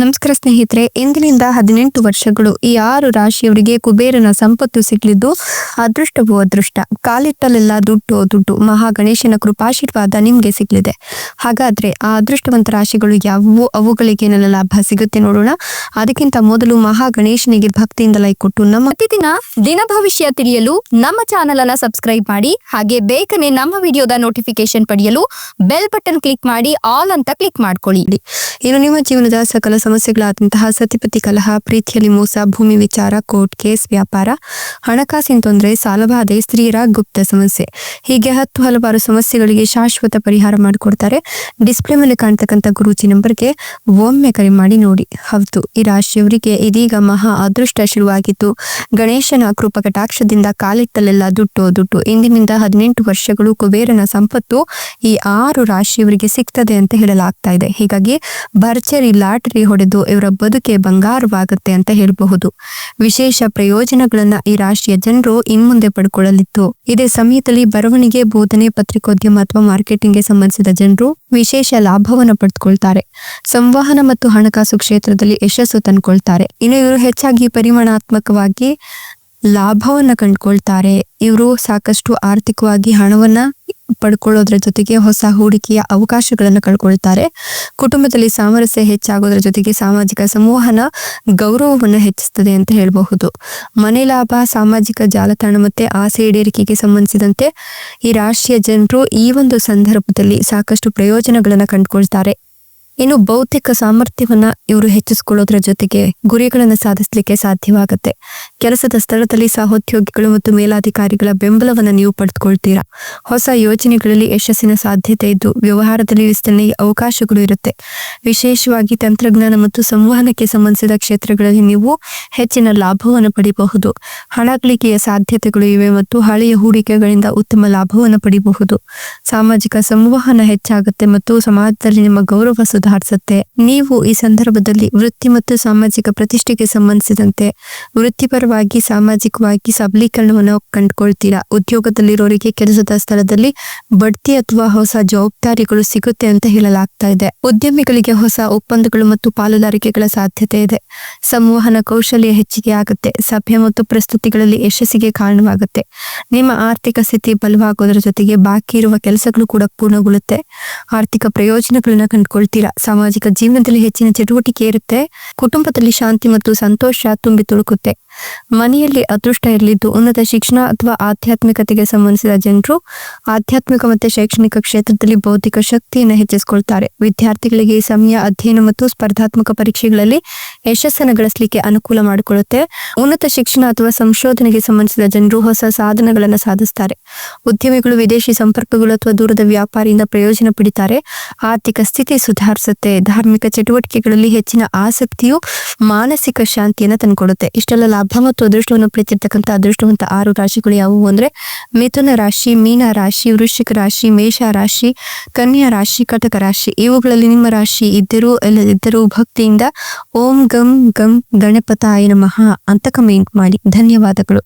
ನಮಸ್ಕಾರ ಸ್ನೇಹಿತರೆ, ಇಂದಿನಿಂದ ಹದಿನೆಂಟು ವರ್ಷಗಳು ಈ ಆರು ರಾಶಿಯವರಿಗೆ ಕುಬೇರನ ಸಂಪತ್ತು ಸಿಗಲಿದ್ದು ಅದೃಷ್ಟವೋ ಅದೃಷ್ಟ? ಕಾಲಿಟ್ಟಲೆಲ್ಲ ದುಡ್ಡು ದುಡ್ಡು ಮಹಾ ಗಣೇಶನ ಕೃಪಾಶೀರ್ವಾದ ನಿಮ್ಗೆ ಸಿಗ್ಲಿದೆ ಹಾಗಾದ್ರೆ ಆ ಅದೃಷ್ಟವಂತ ರಾಶಿಗಳು ಯಾವುವು? ಅವುಗಳಿಗೆ ಏನೆಲ್ಲ ಲಾಭ ಸಿಗುತ್ತೆ ನೋಡೋಣ. ಅದಕ್ಕಿಂತ ಮೊದಲು ಮಹಾ ಗಣೇಶನಿಗೆ ಭಕ್ತಿಯಿಂದ ಲೈಕ್ ಕೊಟ್ಟು ನಮ್ಮ ಪ್ರತಿದಿನ ದಿನ ಭವಿಷ್ಯ ತಿಳಿಯಲು ನಮ್ಮ ಚಾನೆಲ್ ಅನ್ನ ಸಬ್ಸ್ಕ್ರೈಬ್ ಮಾಡಿ, ಹಾಗೆ ಬೇಗನೆ ನಮ್ಮ ವಿಡಿಯೋದ ನೋಟಿಫಿಕೇಶನ್ ಪಡೆಯಲು ಬೆಲ್ ಬಟನ್ ಕ್ಲಿಕ್ ಮಾಡಿ, ಆಲ್ ಅಂತ ಕ್ಲಿಕ್ ಮಾಡ್ಕೊಳ್ಳಿ. ಇನ್ನು ನಿಮ್ಮ ಜೀವನದ ಸಕಲ ಸಮಸ್ಯೆಗಳಾದಂತಹ ಸತಿಪತಿ ಕಲಹ, ಪ್ರೀತಿಯಲ್ಲಿ ಮೋಸ, ಭೂಮಿ ವಿಚಾರ, ಕೋರ್ಟ್ ಕೇಸ್, ವ್ಯಾಪಾರ, ಹಣಕಾಸಿನ ತೊಂದರೆ, ಸಾಲಬಾಧೆ ಸ್ತ್ರೀಯರ ಗುಪ್ತ ಸಮಸ್ಯೆ. ಹೀಗೆ ಹತ್ತು ಹಲವಾರು ಸಮಸ್ಯೆಗಳಿಗೆ ಶಾಶ್ವತ ಪರಿಹಾರ ಮಾಡಿಕೊಡ್ತಾರೆ. ಡಿಸ್ಪ್ಲೇ ಮೇಲೆ ಕಾಣ್ತಕ್ಕಂಥ ಗುರೂಜಿ ನಂಬರ್ಗೆ ಒಮ್ಮೆ ಕರೆ ಮಾಡಿ ನೋಡಿ. ಹೌದು, ಈ ರಾಶಿಯವರಿಗೆ ಇದೀಗ ಮಹಾ ಅದೃಷ್ಟ ಶುರುವಾಗಿದ್ದು ಗಣೇಶನ ಕೃಪ ಕಟಾಕ್ಷದಿಂದ ಕಾಲಿಟ್ಟಲೆಲ್ಲ ದುಡ್ಡು ದುಡ್ಡು. ಇಂದಿನಿಂದ ಹದಿನೆಂಟು ವರ್ಷಗಳು ಕುಬೇರನ ಸಂಪತ್ತು ಈ ಆರು ರಾಶಿಯವರಿಗೆ ಸಿಗ್ತದೆ ಅಂತ ಹೇಳಲಾಗ್ತಾ ಇದೆ. ಹೀಗಾಗಿ ಭರ್ಜರಿ ಲಾಟರಿ ಹೊಡೆದು ಇವರ ಬದುಕೆ ಬಂಗಾರವಾಗುತ್ತೆ ಅಂತ ಹೇಳಬಹುದು. ವಿಶೇಷ ಪ್ರಯೋಜನಗಳನ್ನ ಈ ರಾಶಿಯ ಜನರು ಇನ್ಮುಂದೆ ಪಡ್ಕೊಳ್ಳಲಿತ್ತು. ಇದೇ ಸಮಯದಲ್ಲಿ ಬರವಣಿಗೆ, ಬೋಧನೆ, ಪತ್ರಿಕೋದ್ಯಮ ಅಥವಾ ಮಾರ್ಕೆಟಿಂಗ್ಗೆ ಸಂಬಂಧಿಸಿದ ಜನರು ವಿಶೇಷ ಲಾಭವನ್ನು ಪಡೆದುಕೊಳ್ತಾರೆ ಸಂವಹನ ಮತ್ತು ಹಣಕಾಸು ಕ್ಷೇತ್ರದಲ್ಲಿ ಯಶಸ್ಸು ತಂದುಕೊಳ್ತಾರೆ. ಇನ್ನು ಇವರು ಹೆಚ್ಚಾಗಿ ಪರಿಮಾಣಾತ್ಮಕವಾಗಿ ಲಾಭವನ್ನ ಕಂಡುಕೊಳ್ತಾರೆ. ಇವರು ಸಾಕಷ್ಟು ಆರ್ಥಿಕವಾಗಿ ಹಣವನ್ನ ಪಡ್ಕೊಳ್ಳೋದ್ರ ಜೊತೆಗೆ ಹೊಸ ಹೂಡಿಕೆಯ ಅವಕಾಶಗಳನ್ನು ಕಳ್ಕೊಳ್ತಾರೆ. ಕುಟುಂಬದಲ್ಲಿ ಸಾಮರಸ್ಯ ಹೆಚ್ಚಾಗೋದ್ರ ಜೊತೆಗೆ ಸಾಮಾಜಿಕ ಸಂವಹನ ಗೌರವವನ್ನು ಹೆಚ್ಚಿಸ್ತದೆ ಅಂತ ಹೇಳಬಹುದು. ಮನೆ ಲಾಭ, ಸಾಮಾಜಿಕ ಜಾಲತಾಣ ಮತ್ತೆ ಆಸೆ ಈಡೇರಿಕೆಗೆ ಸಂಬಂಧಿಸಿದಂತೆ ಈ ರಾಷ್ಟ್ರೀಯ ಜನರು ಈ ಒಂದು ಸಂದರ್ಭದಲ್ಲಿ ಸಾಕಷ್ಟು ಪ್ರಯೋಜನಗಳನ್ನ ಕಂಡುಕೊಳ್ತಾರೆ. ಇನ್ನು ಬೌದ್ಧಿಕ ಸಾಮರ್ಥ್ಯವನ್ನ ಇವರು ಹೆಚ್ಚಿಸಿಕೊಳ್ಳೋದ್ರ ಜೊತೆಗೆ ಗುರಿಗಳನ್ನು ಸಾಧಿಸಲಿಕ್ಕೆ ಸಾಧ್ಯವಾಗುತ್ತೆ. ಕೆಲಸದ ಸ್ಥಳದಲ್ಲಿ ಸಹೋದ್ಯೋಗಿಗಳು ಮತ್ತು ಮೇಲಾಧಿಕಾರಿಗಳ ಬೆಂಬಲವನ್ನು ನೀವು ಪಡೆದುಕೊಳ್ತೀರಾ? ಹೊಸ ಯೋಜನೆಗಳಲ್ಲಿ ಯಶಸ್ಸಿನ ಸಾಧ್ಯತೆ ಇದ್ದು, ವ್ಯವಹಾರದಲ್ಲಿ ವಿಸ್ತರಣೆಗೆ ಅವಕಾಶಗಳು ಇರುತ್ತೆ. ವಿಶೇಷವಾಗಿ ತಂತ್ರಜ್ಞಾನ ಮತ್ತು ಸಂವಹನಕ್ಕೆ ಸಂಬಂಧಿಸಿದ ಕ್ಷೇತ್ರಗಳಲ್ಲಿ ನೀವು ಹೆಚ್ಚಿನ ಲಾಭವನ್ನು ಪಡೆಯಬಹುದು ಹಣ ಗಳಿಕೆಯ ಸಾಧ್ಯತೆಗಳು ಇವೆ ಮತ್ತು ಹಳೆಯ ಹೂಡಿಕೆಗಳಿಂದ ಉತ್ತಮ ಲಾಭವನ್ನು ಪಡೆಯಬಹುದು ಸಾಮಾಜಿಕ ಸಂವಹನ ಹೆಚ್ಚಾಗುತ್ತೆ ಮತ್ತು ಸಮಾಜದಲ್ಲಿ ನಿಮ್ಮ ಗೌರವ ಸುಧಾರಿಸುತ್ತೆ. ನೀವು ಈ ಸಂದರ್ಭದಲ್ಲಿ ವೃತ್ತಿ ಮತ್ತು ಸಾಮಾಜಿಕ ಪ್ರತಿಷ್ಠೆಗೆ ಸಂಬಂಧಿಸಿದಂತೆ ವೃತ್ತಿಪರವಾಗಿ ಸಾಮಾಜಿಕವಾಗಿ ಸಬಲೀಕರಣವನ್ನು ಕಂಡುಕೊಳ್ತೀರಾ? ಉದ್ಯೋಗದಲ್ಲಿರೋರಿಗೆ ಕೆಲಸದ ಸ್ಥಳದಲ್ಲಿ ಬಡ್ತಿ ಅಥವಾ ಹೊಸ ಜವಾಬ್ದಾರಿಗಳು ಸಿಗುತ್ತೆ ಅಂತ ಹೇಳಲಾಗ್ತಾ ಇದೆ. ಉದ್ಯಮಿಗಳಿಗೆ ಹೊಸ ಒಪ್ಪಂದಗಳು ಮತ್ತು ಪಾಲುದಾರಿಕೆಗಳ ಸಾಧ್ಯತೆ ಇದೆ. ಸಂವಹನ ಕೌಶಲ್ಯ ಹೆಚ್ಚಿಗೆ ಆಗುತ್ತೆ. ಸಭೆ ಮತ್ತು ಪ್ರಸ್ತುತಿಗಳಲ್ಲಿ ಯಶಸ್ಸಿಗೆ ಕಾರಣವಾಗುತ್ತೆ. ನಿಮ್ಮ ಆರ್ಥಿಕ ಸ್ಥಿತಿ ಬಲವಾಗೋದ್ರ ಜೊತೆಗೆ ಬಾಕಿ ಇರುವ ಕೆಲಸಗಳು ಕೂಡ ಪೂರ್ಣಗೊಳ್ಳುತ್ತೆ. ಆರ್ಥಿಕ ಪ್ರಯೋಜನಗಳನ್ನ ಕಂಡುಕೊಳ್ತೀರಾ? ಸಾಮಾಜಿಕ ಜೀವನದಲ್ಲಿ ಹೆಚ್ಚಿನ ಚಟುವಟಿಕೆ ಇರುತ್ತೆ. ಕುಟುಂಬದಲ್ಲಿ ಶಾಂತಿ ಮತ್ತು ಸಂತೋಷ ತುಂಬಿ ತುಳುಕುತ್ತೆ. ಮನೆಯಲ್ಲಿ ಅದೃಷ್ಟ ಇರಲಿದ್ದು ಉನ್ನತ ಶಿಕ್ಷಣ ಅಥವಾ ಆಧ್ಯಾತ್ಮಿಕತೆಗೆ ಸಂಬಂಧಿಸಿದ ಜನರು ಆಧ್ಯಾತ್ಮಿಕ ಮತ್ತು ಶೈಕ್ಷಣಿಕ ಕ್ಷೇತ್ರದಲ್ಲಿ ಬೌದ್ಧಿಕ ಶಕ್ತಿಯನ್ನು ಹೆಚ್ಚಿಸಿಕೊಳ್ತಾರೆ. ವಿದ್ಯಾರ್ಥಿಗಳಿಗೆ ಈ ಸಮಯ, ಅಧ್ಯಯನ ಮತ್ತು ಸ್ಪರ್ಧಾತ್ಮಕ ಪರೀಕ್ಷೆಗಳಲ್ಲಿ ಯಶಸ್ಸನ್ನು ಗಳಿಸಲಿಕ್ಕೆ ಅನುಕೂಲ ಮಾಡಿಕೊಳ್ಳುತ್ತೆ ಉನ್ನತ ಶಿಕ್ಷಣ ಅಥವಾ ಸಂಶೋಧನೆಗೆ ಸಂಬಂಧಿಸಿದ ಜನರು ಹೊಸ ಸಾಧನಗಳನ್ನು ಸಾಧಿಸ್ತಾರೆ. ಉದ್ಯಮಿಗಳು ವಿದೇಶಿ ಸಂಪರ್ಕಗಳು ಅಥವಾ ದೂರದ ವ್ಯಾಪಾರಿಯಿಂದ ಪ್ರಯೋಜನ ಪಡಿತಾರೆ. ಆರ್ಥಿಕ ಸ್ಥಿತಿ ಸುಧಾರಿಸುತ್ತೆ. ಧಾರ್ಮಿಕ ಚಟುವಟಿಕೆಗಳಲ್ಲಿ ಹೆಚ್ಚಿನ ಆಸಕ್ತಿಯು ಮಾನಸಿಕ ಶಾಂತಿಯನ್ನು ತಂದುಕೊಡುತ್ತೆ. ಇಷ್ಟೆಲ್ಲ ಲಾಭ ಮತ್ತು ಅದೃಷ್ಟವನ್ನು ಪಡೆತಿರ್ತಕ್ಕಂಥ ಅದೃಷ್ಟವಂತ ಆರು ರಾಶಿಗಳು ಯಾವುವು ಅಂದ್ರೆ ಮಿಥುನ ರಾಶಿ, ಮೀನ ರಾಶಿ, ವೃಶ್ಚಿಕ ರಾಶಿ, ಮೇಷ ರಾಶಿ, ಕನ್ಯಾ ರಾಶಿ, ಕಟಕ ರಾಶಿ. ಇವುಗಳಲ್ಲಿ ನಿಮ್ಮ ರಾಶಿ ಇದ್ದರೂ ಇಲ್ಲದಿದ್ದರೂ ಭಕ್ತಿಯಿಂದ ಓಂ ಗಂ ಗಂ ಗಣಪತಾಯ ನಮಃ ಅಂತ ಕಮೆಂಟ್ ಮಾಡಿ. ಧನ್ಯವಾದಗಳು.